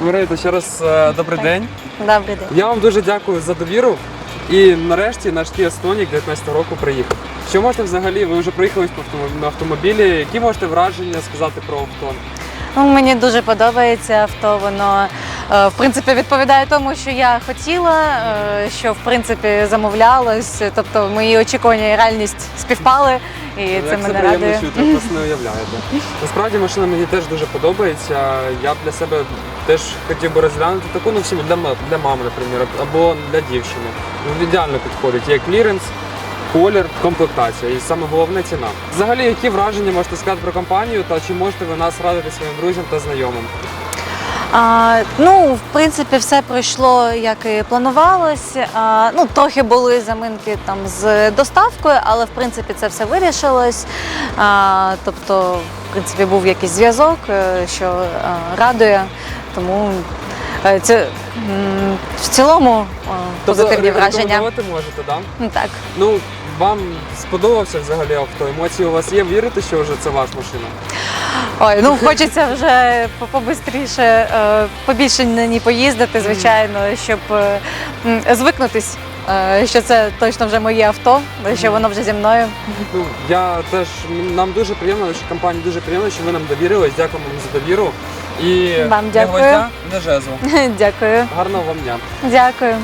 Маргарита, ще раз е, добрий день. Добрий день. Я вам дуже дякую за довіру. І нарешті наш Kia Stonic 19 року приїхав. Що можете взагалі? Ви вже автомобілі- на автомобілі. Які можете враження сказати про авто? Ну, мені дуже подобається авто. Воно в принципі відповідає тому, що я хотіла, е, що в принципі замовлялось. Тобто мої очікування і реальність співпали, і це Як це мене приємно радує. чути, ви просто не уявляєте. Насправді машина мені теж дуже подобається. Я б для себе теж хотів би розглянути таку, ну всім для, для мами, наприклад, або для дівчини. Ну, ідеально підходить. Є кліренс, колір, комплектація і саме головне ціна. Взагалі, які враження можете сказати про компанію та чи можете ви нас радити своїм друзям та знайомим? А, ну, в принципі, все пройшло як і планувалось. А, ну, трохи були заминки там з доставкою, але в принципі це все вирішилось. А, тобто, в принципі, був якийсь зв'язок, е, що а, радує. Тому е, це в цілому е, позитивні Тобто, враження. можете? Ну, Так. Ну, вам сподобався взагалі авто? Емоції у вас є? Вірите, що вже це ваша машина? Ой, ну хочеться вже по- побистріше, е, побільше на ній поїздити, звичайно, щоб е, звикнутись, е, що це точно вже моє авто, що воно вже зі мною. Ну, я теж нам дуже приємно, що компанії дуже приємно, що ви нам довірились. Дякуємо вам за довіру. І Вам не дякую. гвоздя, не жезло. Дякую. Гарного вам дня. Дякую.